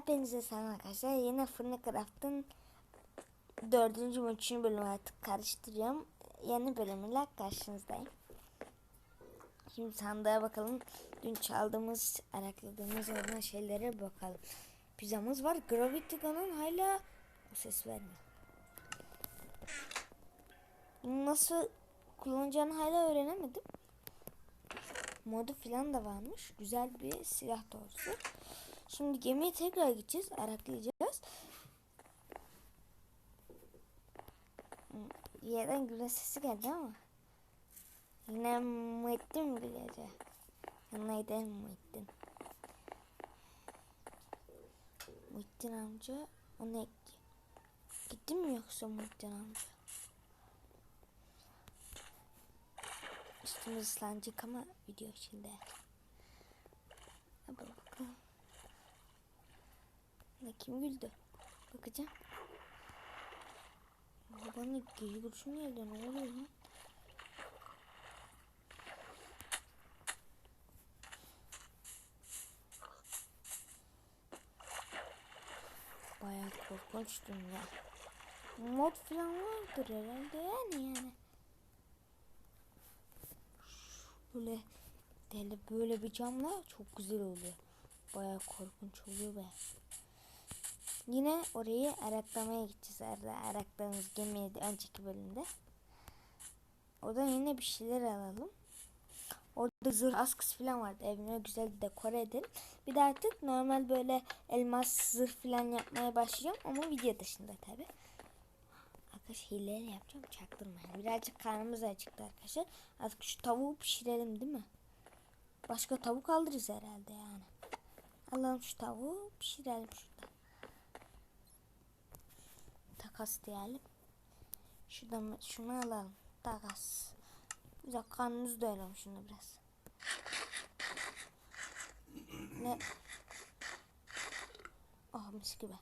Hepinize selam arkadaşlar. Yine Fırını Craft'ın dördüncü mü üçüncü bölümü artık karıştırıyorum. Yeni bölümüyle karşınızdayım. Şimdi sandığa bakalım. Dün çaldığımız, arakladığımız olan şeylere bakalım. Pizzamız var. Gravity Gun'ın hala o ses vermiyor. Nasıl kullanacağını hala öğrenemedim. Modu falan da varmış. Güzel bir silah doğrusu. Şimdi gemiye tekrar gideceğiz. Araklayacağız. Yerden gülen sesi geldi ama. Yine Muhittin mi gülece? Yanına gidelim Muhittin. Amca o ne gitti? Gitti mi yoksa Muhittin amca? Üstümüz ıslanacak ama video içinde. Hadi bakalım. Ne kim güldü? Bakacağım. Aa, bana geri kurşun geldi. Ne oluyor lan? Bayağı korkunç dünya. Mod falan vardır herhalde yani yani. Böyle deli böyle bir camla çok güzel oluyor. Bayağı korkunç oluyor be. Yine orayı araklamaya gideceğiz. Arada arakladığımız gemiye önceki bölümde. Oradan yine bir şeyler alalım. Orada zırh askısı falan vardı. Evine güzel dekore edelim. Bir de artık normal böyle elmas zırh falan yapmaya başlayacağım. Ama video dışında tabi. Arkadaşlar hileyle yapacağım. Çaktırmayın. Birazcık karnımız acıktı arkadaşlar. Artık şu tavuğu pişirelim değil mi? Başka tavuk alırız herhalde yani. Alalım şu tavuğu pişirelim şurada. Takas diyelim. Şuradan şunu alalım. Takas. Güzel karnımızı doyuralım şunu biraz. Ne? Oh mis gibi.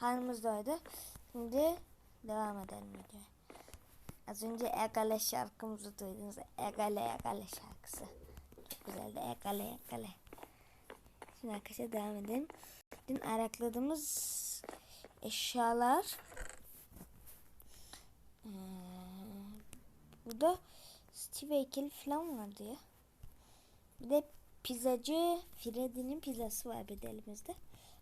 Karnımız doydu. Şimdi devam edelim videoya. Az önce Egale şarkımızı duydunuz. Egale Egale şarkısı. Çok güzeldi. Egale Egale. Şimdi arkadaşlar devam edelim. Dün arakladığımız eşyalar ee, burada Steve heykeli falan vardı ya. Bir de pizzacı Freddy'nin pizzası var bir de elimizde.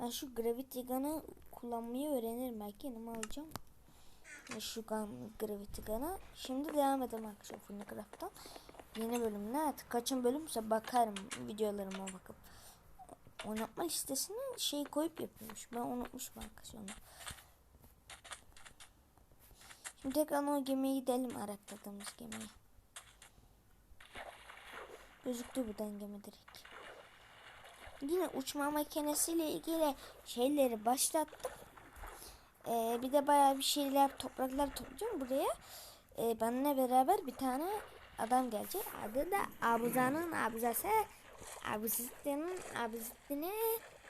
Ben şu Gravity Gun'ı kullanmayı öğrenirim. Belki yanıma alacağım. Şu gun, Gravity Gun'a. Şimdi devam edelim arkadaşlar Funnycraft'tan. Yeni bölümüne artık kaçın bölümse bakarım videolarıma bakıp. Oynatma listesine şey koyup yapıyormuş. Ben unutmuşum arkadaşlar onu. Şimdi tekrar o gemiye gidelim arakladığımız gemiye. Gözüktü buradan gemi direkt. Yine uçma makinesiyle ilgili şeyleri başlattım. Ee, bir de bayağı bir şeyler topraklar toplayacağım buraya. Ee, benimle beraber bir tane adam gelecek. Adı da Abuza'nın abuzası. Abuzittin'in abuzittin'i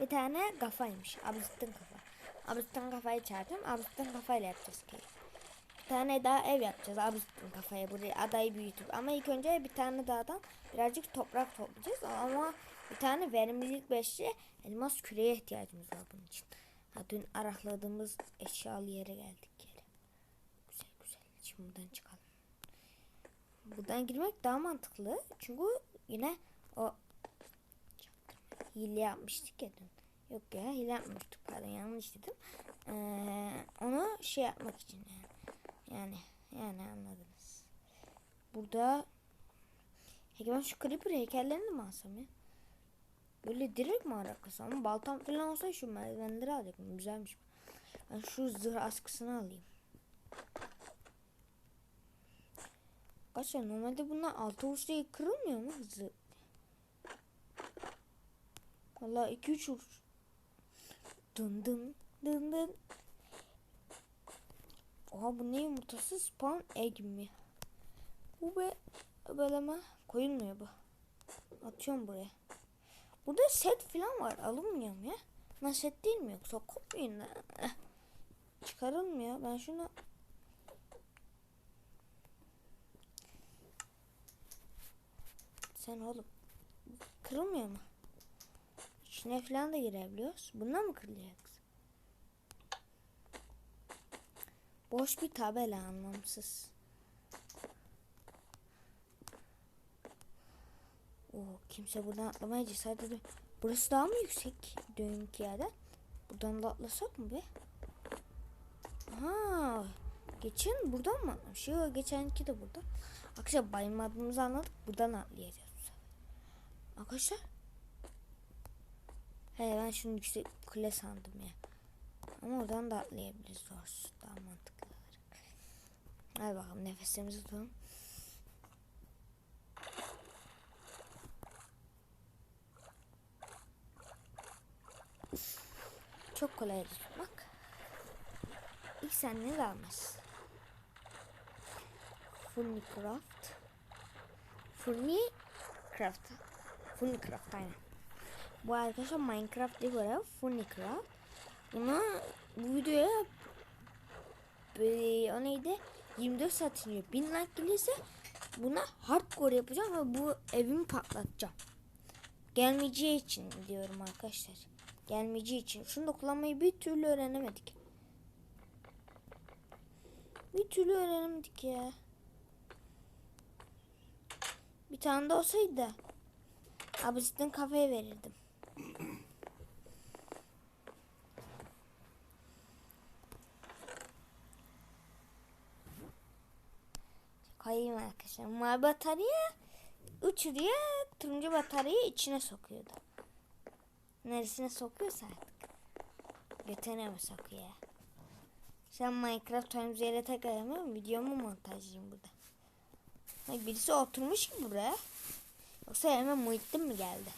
bir tane kafaymış. Abuzittin kafa. Abuzittin kafayı çağırdım. Abuzittin kafayla yapacağız ki. Tane daha ev yapacağız. Abuzittin kafaya buraya adayı büyütüp. Ama ilk önce bir tane dağdan birazcık toprak toplayacağız. Ama bir tane verimlilik beşli elmas küreye ihtiyacımız var bunun için. Ha, dün arakladığımız eşyalı yere geldik yere. Güzel güzel. Şimdi buradan çıkalım. Buradan girmek daha mantıklı. Çünkü yine o hile yapmıştık ya dün. Yok ya hile yapmıştık pardon yanlış dedim. Ee, onu şey yapmak için yani. Yani yani anladınız. Burada Peki ben şu creeper heykellerini mi alsam ya? Böyle direkt mi araklasam? Ama baltam falan olsa şu merdivenleri alacaktım. Güzelmiş. Ben şu zırh askısını alayım. Arkadaşlar normalde bunlar altı uç değil kırılmıyor mu hızlı? Valla iki üç uç. Dın dın dın dın. Oha bu ne yumurtası? Spawn egg mi? Bu be böyle mi? Koyulmuyor bu. Atıyorum buraya. Burada set falan var. Alınmıyor mu ya? Lan set değil mi yoksa kopmayın. Eh. Çıkarılmıyor. Ben şunu Sen oğlum kırılmıyor mu? İçine falan da girebiliyoruz. Bundan mı kırılacağız? Boş bir tabela anlamsız. Oo, kimse buradan atlamaya cesaret ediyor. Burası daha mı yüksek dünkü yerden? Buradan da atlasak mı be? Ha, geçen buradan mı atlamış? Yok geçenki de burada. Arkadaşlar bayılmadığımızı anladık. Buradan atlayacağız. Arkadaşlar. He ben şunu yüksek kule sandım ya. Ama oradan da atlayabiliriz doğrusu. Daha mantıklı olarak. Hadi bakalım nefesimizi tutalım. Çok kolay tutmak. İlk sen ne vermez? Funnycraft. Funnycraft. Funnycraft aynen. Bu arkadaşlar Minecraft diye göre Funnycraft. Buna bu videoya böyle, o neydi? 24 saat içinde 1000 like gelirse buna hardcore yapacağım ve bu evimi patlatacağım. Gelmeyeceği için diyorum arkadaşlar. Gelmeyeceği için. Şunu da kullanmayı bir türlü öğrenemedik. Bir türlü öğrenemedik ya. Bir tane de olsaydı. Abi cidden kafeye verirdim. Kayayım arkadaşlar. Mavi batarya uçuruyor. Turuncu bataryayı içine sokuyordu. Neresine sokuyorsa artık. Götüne mi sokuyor? Sen Minecraft oyunumuzu yere tekrar yapmıyor Videomu montajlayayım burada. Hayır, birisi oturmuş ki buraya. Yoksa hemen Muhittin mi geldi?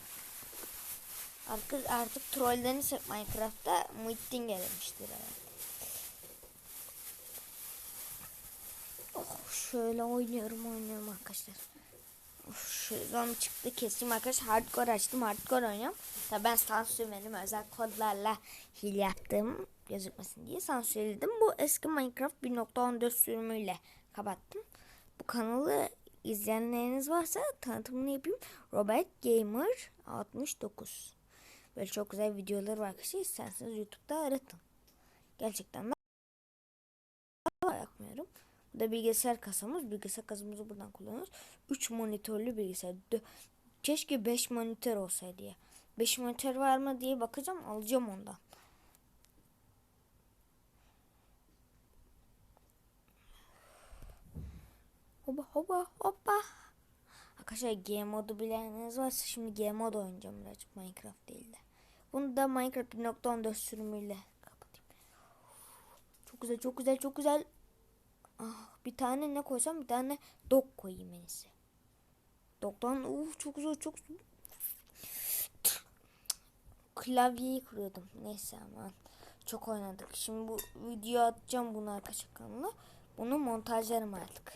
Artık, artık trollenirsek Minecraft'ta Muhittin gelmiştir herhalde. Oh, şöyle oynuyorum oynuyorum arkadaşlar. Şuradan çıktı keseyim arkadaşlar. Hardcore açtım hardcore oynuyorum. Tabi ben sansürledim özel kodlarla hile yaptım gözükmesin diye sansürledim. Bu eski Minecraft 1.14 sürümüyle kapattım. Bu kanalı izleyenleriniz varsa tanıtımını yapayım. Robert Gamer 69. Böyle çok güzel videolar var arkadaşlar. İsterseniz YouTube'da aratın. Gerçekten de. Bu da bilgisayar kasamız. Bilgisayar kasamızı buradan kullanıyoruz. 3 monitörlü bilgisayar. Dö- Keşke 5 monitör olsaydı ya. 5 monitör var mı diye bakacağım. Alacağım ondan. Hoba hoba hoba. Arkadaşlar G modu bileniniz varsa şimdi G mod oynayacağım birazcık Minecraft değil de. Bunu da Minecraft 1.14 sürümüyle kapatayım. Çok güzel çok güzel çok güzel. Ah, bir tane ne koysam bir tane dog koyayım en iyisi. Dog'dan uf çok güzel çok klavyeyi kırıyordum. Neyse aman. Çok oynadık. Şimdi bu video atacağım bunu arkadaşlar kanalına. Bunu montajlarım artık.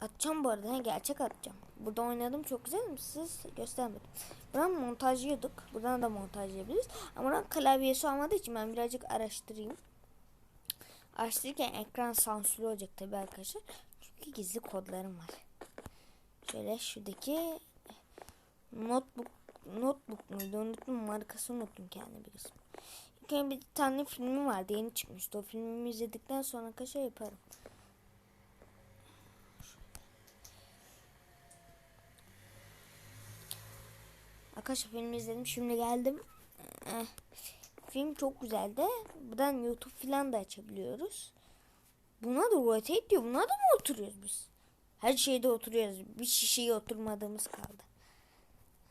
Atacağım bu arada. Gerçek atacağım. Burada oynadım çok güzel mi? Siz göstermedim. Buradan montajlıyorduk. Buradan da montajlayabiliriz. Ama buradan klavyesi olmadığı için ben birazcık araştırayım. Araştırırken ekran sansürlü olacak tabi arkadaşlar. Çünkü gizli kodlarım var. Şöyle şuradaki notebook notebook muydu unuttum markasını unuttum kendi birisini. İlk bir tane filmi vardı yeni çıkmıştı. O filmimi izledikten sonra arkadaşlar yaparım. Arkadaşlar filmi izledim. Şimdi geldim. Eh, film çok güzeldi. Buradan YouTube falan da açabiliyoruz. Buna da rotate diyor. Buna da mı oturuyoruz biz? Her şeyde oturuyoruz. Bir şişeye oturmadığımız kaldı.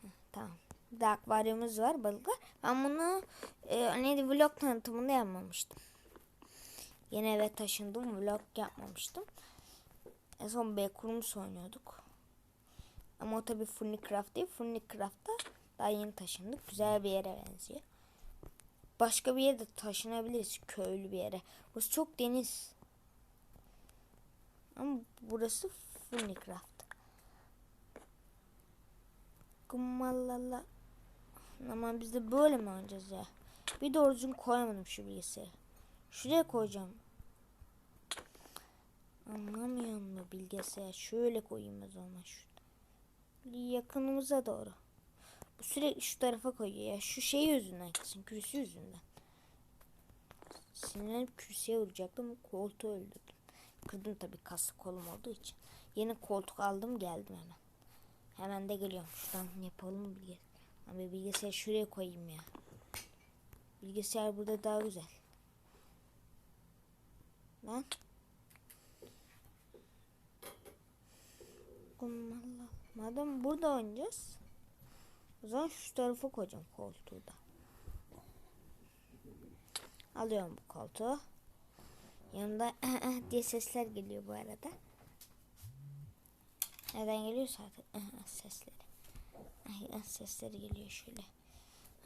Heh, tamam. Bir de akvaryumumuz var balıklar. Ben bunu e, neydi vlog tanıtımında yapmamıştım. Yeni eve taşındım. Vlog yapmamıştım. En son Backroom's oynuyorduk. Ama o tabi Funnycraft değil. Funnycraft'ta daha yeni taşındık. Güzel bir yere benziyor. Başka bir yere de taşınabiliriz. Köylü bir yere. Burası çok deniz. Ama burası Funnycraft. Kumalala. Ama biz de böyle mi oynayacağız ya? Bir doğru düzgün koyamadım şu bilgisayarı. Şuraya koyacağım. Anlamıyorum mu bilgisayar? Şöyle koyayım o zaman şurada. Yakınımıza doğru. Bu sürekli şu tarafa koyuyor ya. Şu şey yüzünden kesin. Kürsü yüzünden. Sinirlenip kürsüye vuracaktım. Koltuğu öldürdüm. Kırdım tabii kaslı kolum olduğu için. Yeni koltuk aldım geldim hemen. Hemen de geliyorum. Şuradan yapalım bilgisayar. Abi bilgisayarı şuraya koyayım ya. Bilgisayar burada daha güzel. Lan. Madem burada oynayacağız. O zaman şu tarafa koyacağım koltuğu da. Alıyorum bu koltuğu. Yanında diye sesler geliyor bu arada. Neden geliyorsa artık sesleri. Ay, sesleri geliyor şöyle.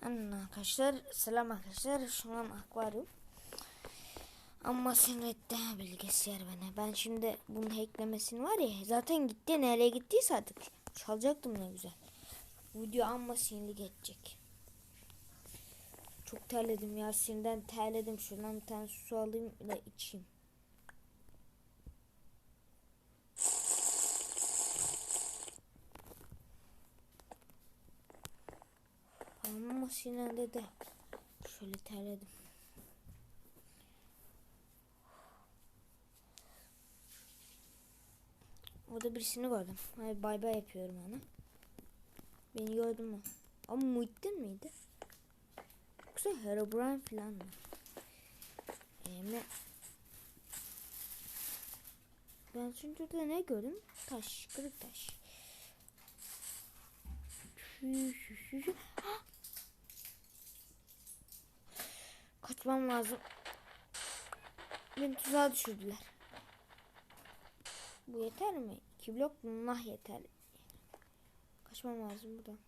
Anne arkadaşlar selam arkadaşlar. Şu an akvaryum. Ama sinir etti ha bilgisayar beni. Ben şimdi bunun hacklemesini var ya zaten gitti nereye gittiyse artık. Çalacaktım ne güzel. Video amma sinirli geçecek. Çok terledim ya sinirden terledim. Şuradan bir tane su alayım da içeyim. Amma sinirli de. Şöyle terledim. Orada birisini gördüm. Bay bay yapıyorum ona. Beni gördün mü? Ama Muhittin miydi? Yoksa Herobrine falan mı? Ee, ben şimdi de ne gördüm? Taş, kırık taş. Kaçmam lazım. Beni tuzağa düşürdüler. Bu yeter mi? İki blok bunlar yeter. Kaçmam lazım buradan.